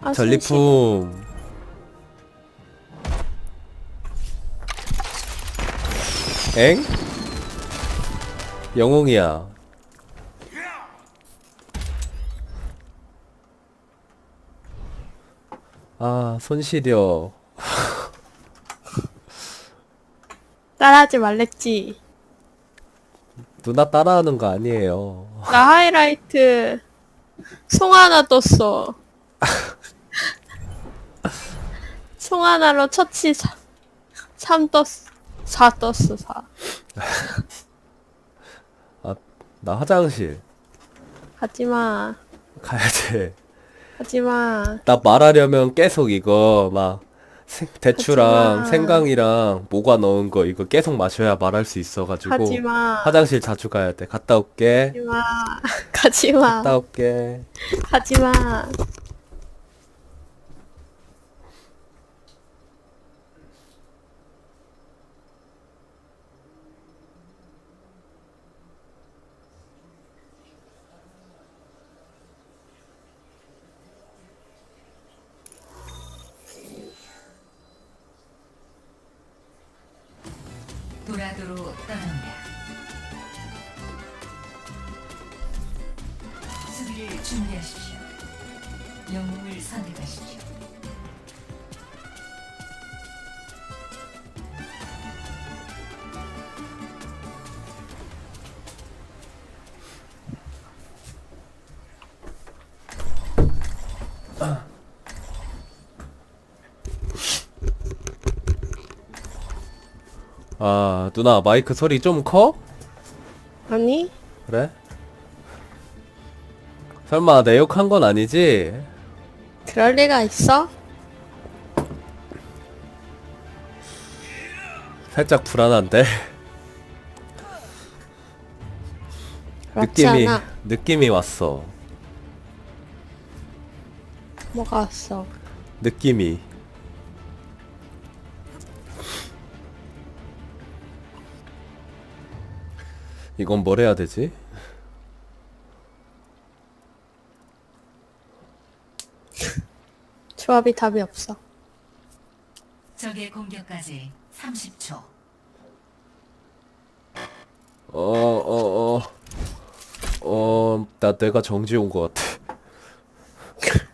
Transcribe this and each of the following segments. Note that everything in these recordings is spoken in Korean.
아, 전리품 엥? 영웅이야 아 손시려 따라하지 말랬지. 누나 따라하는 거 아니에요 나 하이라이트 송 하나 떴어. 송 하나로 처치 3 떴어. 4 떴어, 4. 나 화장실 하지마. 가야 돼 하지마. 나 말하려면 계속 이거 막 생- 대추랑 하지마. 생강이랑 모과 넣은 거 이거 계속 마셔야 말할 수 있어가지고 하지마. 화장실 자주 가야 돼. 갔다 올게. 하지마. 가지마. 갔다 올게. 가지마. 도라도로 떠납니다. 수비를 준비하십시오. 영웅을 선택하십시오. 아, 누나 마이크 소리 좀 커? 아니? 그래? 설마 내 욕한 건 아니지? 그럴 리가 있어? 살짝 불안한데. 그렇지 느낌이 않아. 느낌이 왔어. 뭐가 왔어? 느낌이. 이건 뭘 해야 되지? 조합이 답이 없어. 적의 공격까지 30초. 어, 어, 어. 어, 나 내가 정지 온 것 같아.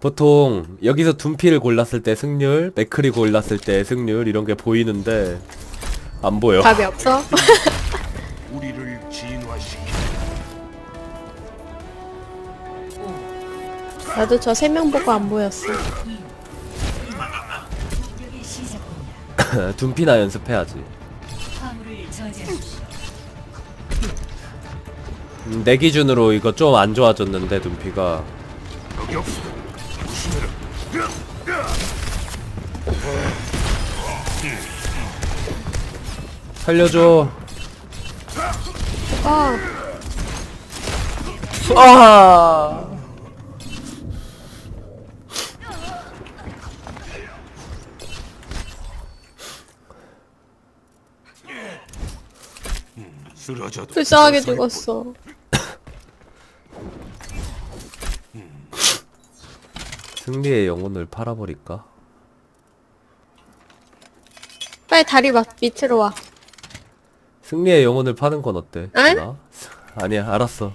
보통 여기서 둔피를 골랐을 때 승률, 맥크리 골랐을 때 승률 이런 게 보이는데 안 보여. 답이 없어? 우리를 진화시켜 나도 저 세 명 보고 안 보였어. 둔피나 연습해야지. 음, 내 기준으로 이거 좀 안 좋아졌는데 둔피가. 여기 없어 조심해라 살려줘. 어, 아! 쓰러져도 불쌍하게 서서히 죽었어. 승리의 영혼을 팔아버릴까? 빨리 다리 밑, 밑으로 와. 승리의 영혼을 파는 건 어때? 에? 나? 아니야, 알았어.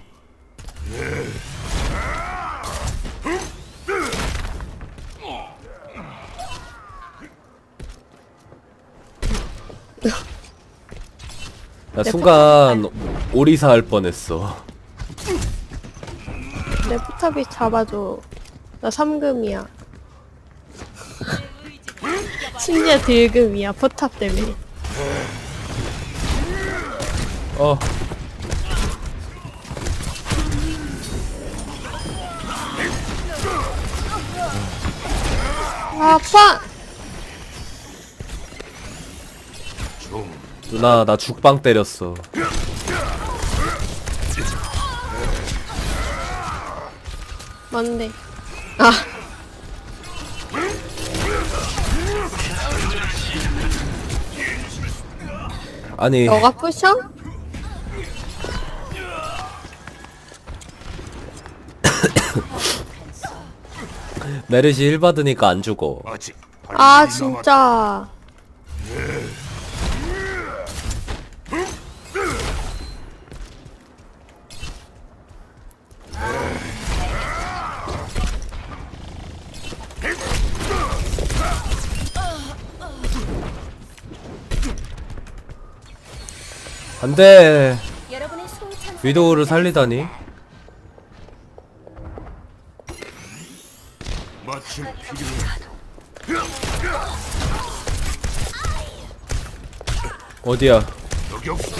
나내 순간 오리사 할 뻔했어. 내 포탑이 잡아줘. 나 3금이야. 심지어 딜금이야, 포탑 때문에. 어, 아, 아파! 좀 누나 나 죽방 때렸어. 뭔데? 아, 아니, 너가 부셔? 메르시 힐 받으니까 안 죽어. 아직 아. 진짜 안 돼. 위도우를 살리다니. 마침 필요해. 어디야? 여기 없어.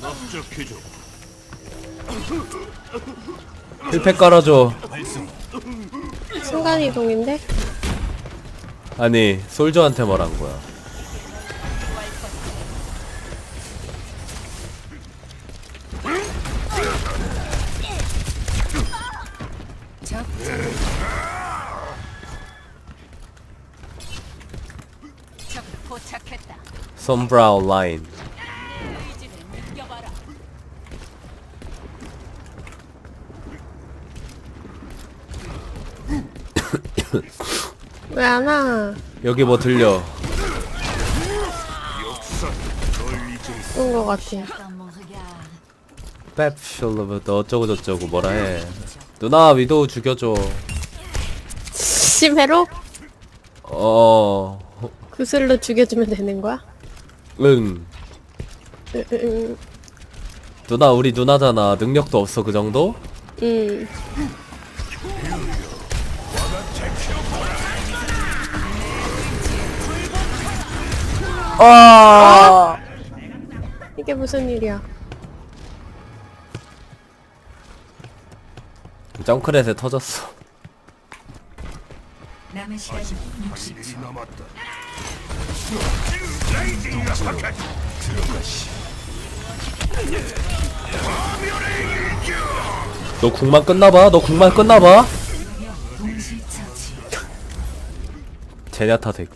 납작해줘. 힐팩 깔아줘. 순간이동인데? 아니, 솔저한테 말한 거야. 도착했다. 썸브라운 라인. 왜안 와? 여기 뭐 들려? 쏜거 같아 뺍슐러부터 어쩌고 저쩌고 뭐라 해. 누나 위도우 죽여줘. 심해로? 어, 구슬로 죽여주면 되는 거야? 응. 누나 우리 누나잖아. 능력도 없어 그 정도? 응. 아. 이게 무슨 일이야? 점크렛에 터졌어. 남은 시간 60초. 일이 남았다. 너 궁만 끝나봐. 너 궁만 끝나봐. 동시 처치. 제냐타 새끼.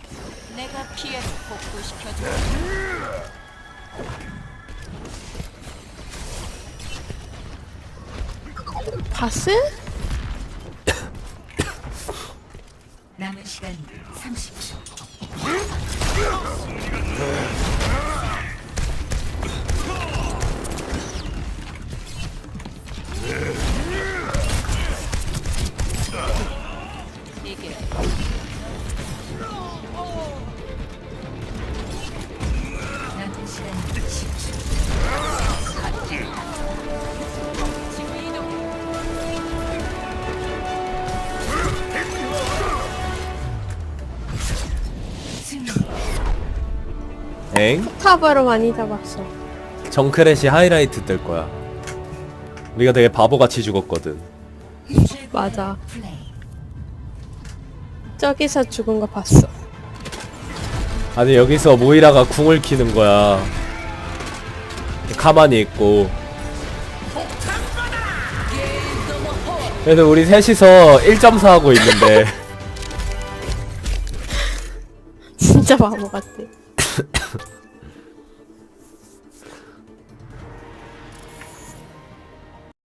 내가 피해를 복구시켜줘. 바스? 남은 시간 30초. 엥? 타바로 많이 잡았어. 정크렛이 하이라이트 뜰 거야. 우리가 되게 바보같이 죽었거든. 맞아. 저기서 죽은 거 봤어. 아니 여기서 모이라가 궁을 키는 거야. 가만히 있고. 그래서 우리 셋이서 1.4 하고 있는데 진짜 바보 같아.